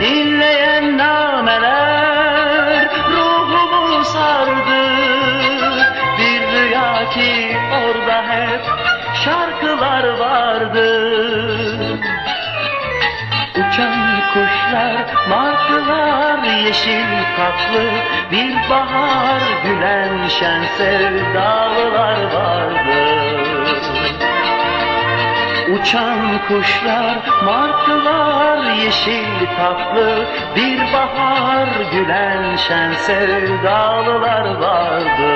dinleyen nameler ruhumu sardı. Bir rüya ki orada hep şarkılar vardı. Uçan kuşlar, martılar, yeşil tatlı Bir bahar gülen şen sevdalılar vardı. Uçan kuşlar, martılar, yeşil tatlı Bir bahar gülen şen sevdalılar vardı